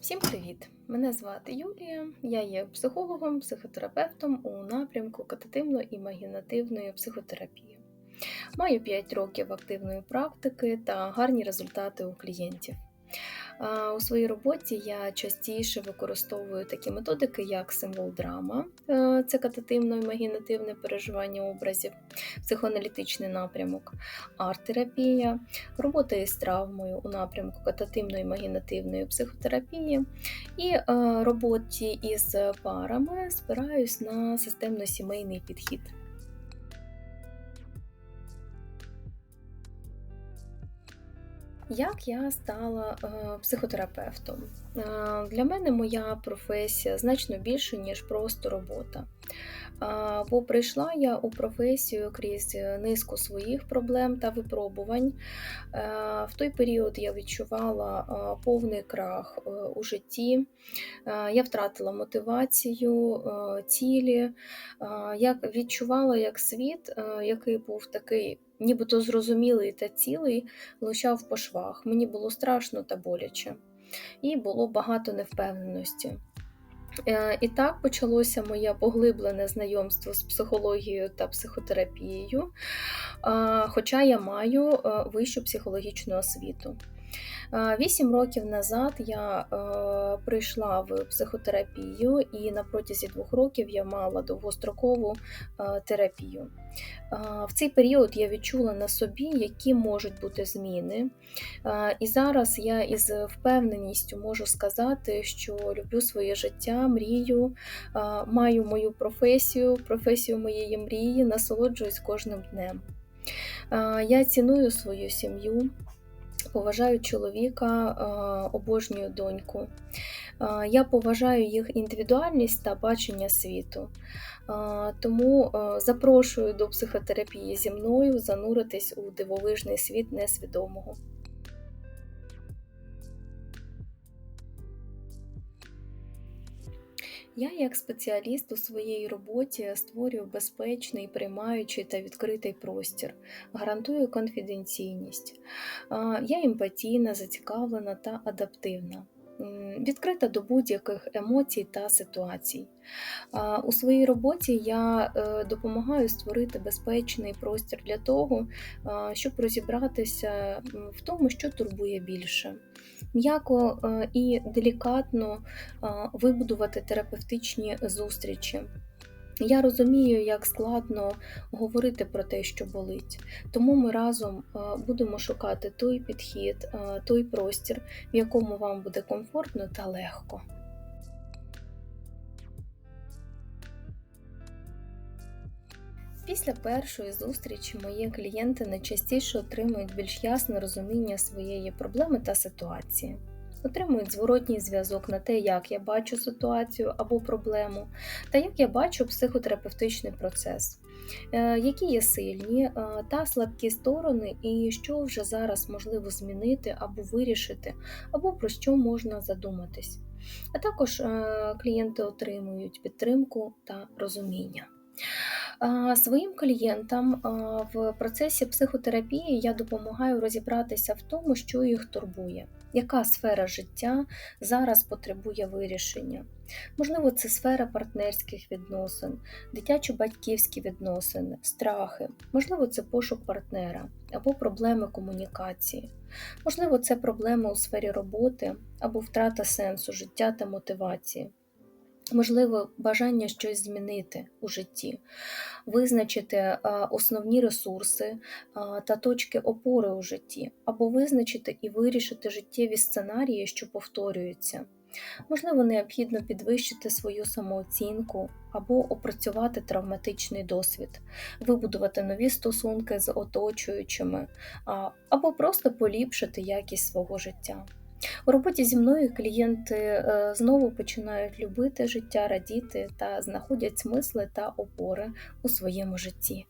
Всім привіт! Мене звати Юлія. Я є психологом, психотерапевтом у напрямку катативно-імагінативної психотерапії. Маю 5 років активної практики та гарні результати у клієнтів. У своїй роботі я частіше використовую такі методики, як символ драма, е, це катативно-імагінативне переживання образів, психоаналітичний напрямок, арт-терапія, робота із травмою у напрямку катативно-імагінативної психотерапії. І е, роботі із парами спираюсь на системно-сімейний підхід. Як я стала е, психотерапевтом? Е, Для мене моя професія значно більше, ніж просто робота. Е, Бо прийшла я у професію крізь низку своїх проблем та випробувань. Е, В той період я відчувала е, повний крах е, у житті. Е, Я втратила мотивацію, е, цілі. Е, Я відчувала, як світ, е, який був такий нібито зрозумілий та цілий, лишав по швах. Мені було страшно та боляче, і було багато невпевненості. Е, І так почалося моє поглиблене знайомство з психологією та психотерапією, хоча я маю е, вищу психологічну освіту. Е, Вісім років назад я е, прийшла в психотерапію, і на протязі двох років я мала довгострокову е, терапію. В цей період я відчула на собі, які можуть бути зміни. І зараз я із впевненістю можу сказати, що люблю своє життя, мрію, маю мою професію, професію моєї мрії, насолоджуюсь кожним днем. Я ціную свою сім'ю. Поважаю чоловіка, е, обожнюю доньку. Е, Я поважаю їх індивідуальність та бачення світу. Е, Тому запрошую до психотерапії зі мною зануритись у дивовижний світ несвідомого. Я, як спеціаліст у своїй роботі, створюю безпечний, приймаючий та відкритий простір, гарантую конфіденційність. Я емпатійна, зацікавлена та адаптивна. Відкрита до будь-яких емоцій та ситуацій. У своїй роботі я е, допомагаю створити безпечний простір для того, щоб розібратися в тому, що турбує більше. М'яко е, і делікатно вибудувати терапевтичні зустрічі. Я розумію, як складно говорити про те, що болить. Тому ми разом будемо шукати той підхід, той простір, в якому вам буде комфортно та легко. Після першої зустрічі мої клієнти найчастіше отримують більш ясне розуміння своєї проблеми та ситуації. Отримують зворотній зв'язок на те, як я бачу ситуацію або проблему, та як я бачу психотерапевтичний процес, е, які є сильні е, та слабкі сторони, і що вже зараз можливо змінити або вирішити, або про що можна задуматись. А також е, клієнти отримують підтримку та розуміння. Своїм клієнтам в процесі психотерапії я допомагаю розібратися в тому, що їх турбує, яка сфера життя зараз потребує вирішення. Можливо, це сфера партнерських відносин, дитячо-батьківські відносини, страхи, можливо, це пошук партнера або проблеми комунікації. Можливо, це проблеми у сфері роботи або втрата сенсу життя та мотивації. Можливо, бажання щось змінити у житті, визначити е, основні ресурси е, та точки опори у житті, або визначити і вирішити життєві сценарії, що повторюються. Можливо, необхідно підвищити свою самооцінку або опрацювати травматичний досвід, вибудувати нові стосунки з оточуючими, або просто поліпшити якість свого життя. У роботі зі мною клієнти е, знову починають любити життя, радіти та знаходять смисли та опори у своєму житті.